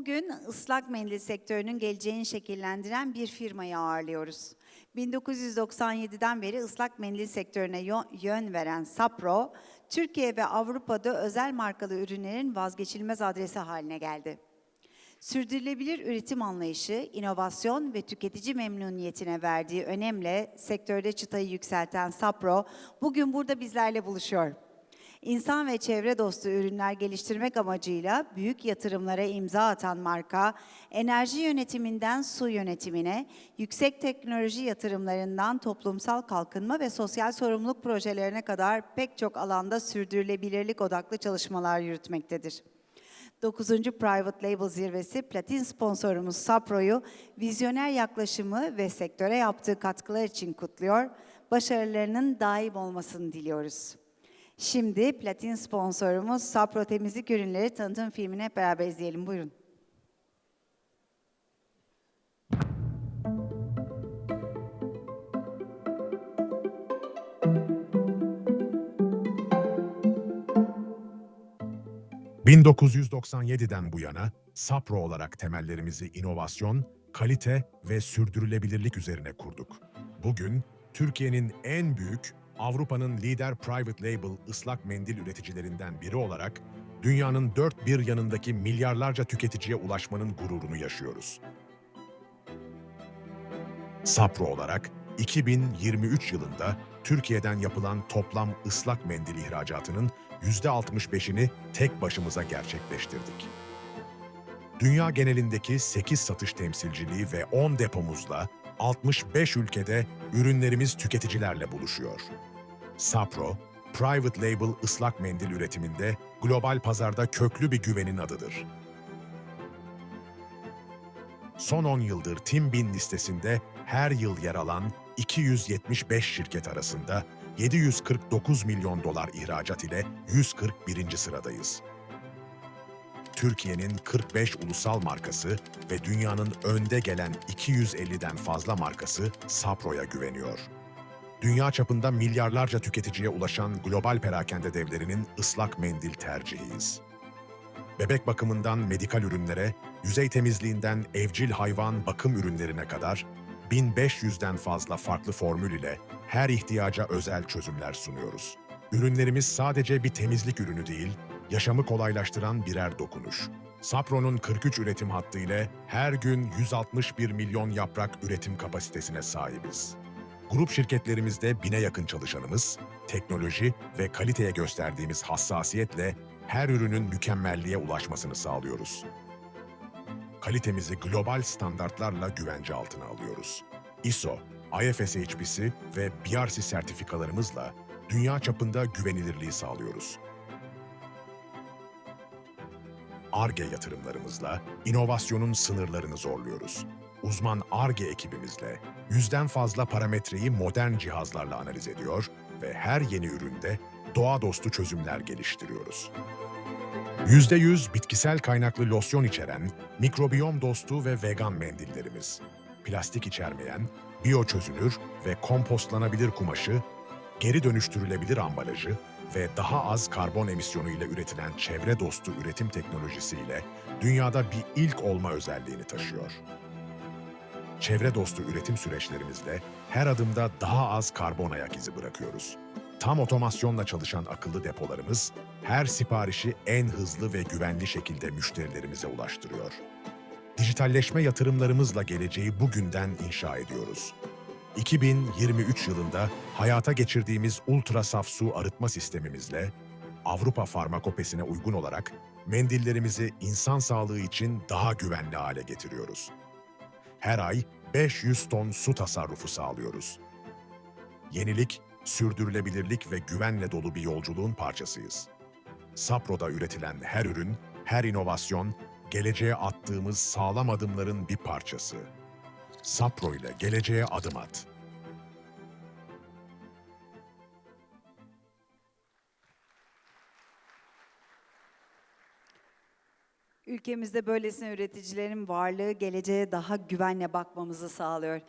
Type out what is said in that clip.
Bugün ıslak mendil sektörünün geleceğini şekillendiren bir firmayı ağırlıyoruz. 1997'den beri ıslak mendil sektörüne yön veren Sapro, Türkiye ve Avrupa'da özel markalı ürünlerin vazgeçilmez adresi haline geldi. Sürdürülebilir üretim anlayışı, inovasyon ve tüketici memnuniyetine verdiği önemle sektörde çıtayı yükselten Sapro bugün burada bizlerle buluşuyor. İnsan ve çevre dostu ürünler geliştirmek amacıyla büyük yatırımlara imza atan marka, enerji yönetiminden su yönetimine, yüksek teknoloji yatırımlarından toplumsal kalkınma ve sosyal sorumluluk projelerine kadar pek çok alanda sürdürülebilirlik odaklı çalışmalar yürütmektedir. 9. Private Label Zirvesi platin sponsorumuz Sapro'yu vizyoner yaklaşımı ve sektöre yaptığı katkılar için kutluyor. Başarılarının daim olmasını diliyoruz. Şimdi platin sponsorumuz Sapro Temizlik Ürünleri tanıtım filmini hep beraber izleyelim. Buyurun. ...1997'den bu yana Sapro olarak temellerimizi inovasyon, kalite ve sürdürülebilirlik üzerine kurduk. Bugün Türkiye'nin en büyük, Avrupa'nın lider private label ıslak mendil üreticilerinden biri olarak dünyanın dört bir yanındaki milyarlarca tüketiciye ulaşmanın gururunu yaşıyoruz. Sapro olarak 2023 yılında Türkiye'den yapılan toplam ıslak mendil ihracatının %65'ini tek başımıza gerçekleştirdik. Dünya genelindeki 8 satış temsilciliği ve 10 depomuzla 65 ülkede ürünlerimiz tüketicilerle buluşuyor. Sapro, private label ıslak mendil üretiminde global pazarda köklü bir güvenin adıdır. Son 10 yıldır Tim Bin listesinde her yıl yer alan 275 şirket arasında 749 milyon dolar ihracat ile 141. sıradayız. Türkiye'nin 45 ulusal markası ve dünyanın önde gelen 250'den fazla markası Sapro'ya güveniyor. Dünya çapında milyarlarca tüketiciye ulaşan global perakende devlerinin ıslak mendil tercihiyiz. Bebek bakımından medikal ürünlere, yüzey temizliğinden evcil hayvan bakım ürünlerine kadar 1500'den fazla farklı formül ile her ihtiyaca özel çözümler sunuyoruz. Ürünlerimiz sadece bir temizlik ürünü değil, yaşamı kolaylaştıran birer dokunuş. Sapro'nun 43 üretim hattı ile her gün 161 milyon yaprak üretim kapasitesine sahibiz. Grup şirketlerimizde bine yakın çalışanımız, teknoloji ve kaliteye gösterdiğimiz hassasiyetle her ürünün mükemmelliğe ulaşmasını sağlıyoruz. Kalitemizi global standartlarla güvence altına alıyoruz. ISO, IFSHP'si ve BRC sertifikalarımızla dünya çapında güvenilirliği sağlıyoruz. ARGE yatırımlarımızla inovasyonun sınırlarını zorluyoruz. Uzman ARGE ekibimizle yüzden fazla parametreyi modern cihazlarla analiz ediyor ve her yeni üründe doğa dostu çözümler geliştiriyoruz. %100 bitkisel kaynaklı losyon içeren, mikrobiyom dostu ve vegan mendillerimiz, plastik içermeyen, biyo çözünür ve kompostlanabilir kumaşı, geri dönüştürülebilir ambalajı ve daha az karbon emisyonu ile üretilen çevre dostu üretim teknolojisiyle dünyada bir ilk olma özelliğini taşıyor. Çevre dostu üretim süreçlerimizle her adımda daha az karbon ayak izi bırakıyoruz. Tam otomasyonla çalışan akıllı depolarımız her siparişi en hızlı ve güvenli şekilde müşterilerimize ulaştırıyor. Dijitalleşme yatırımlarımızla geleceği bugünden inşa ediyoruz. 2023 yılında hayata geçirdiğimiz ultra saf su arıtma sistemimizle Avrupa Farmakopesi'ne uygun olarak mendillerimizi insan sağlığı için daha güvenli hale getiriyoruz. Her ay 500 ton su tasarrufu sağlıyoruz. Yenilik, sürdürülebilirlik ve güvenle dolu bir yolculuğun parçasıyız. Sapro'da üretilen her ürün, her inovasyon, geleceğe attığımız sağlam adımların bir parçası. Sapro ile geleceğe adım at. Ülkemizde böylesine üreticilerin varlığı geleceğe daha güvenle bakmamızı sağlıyor.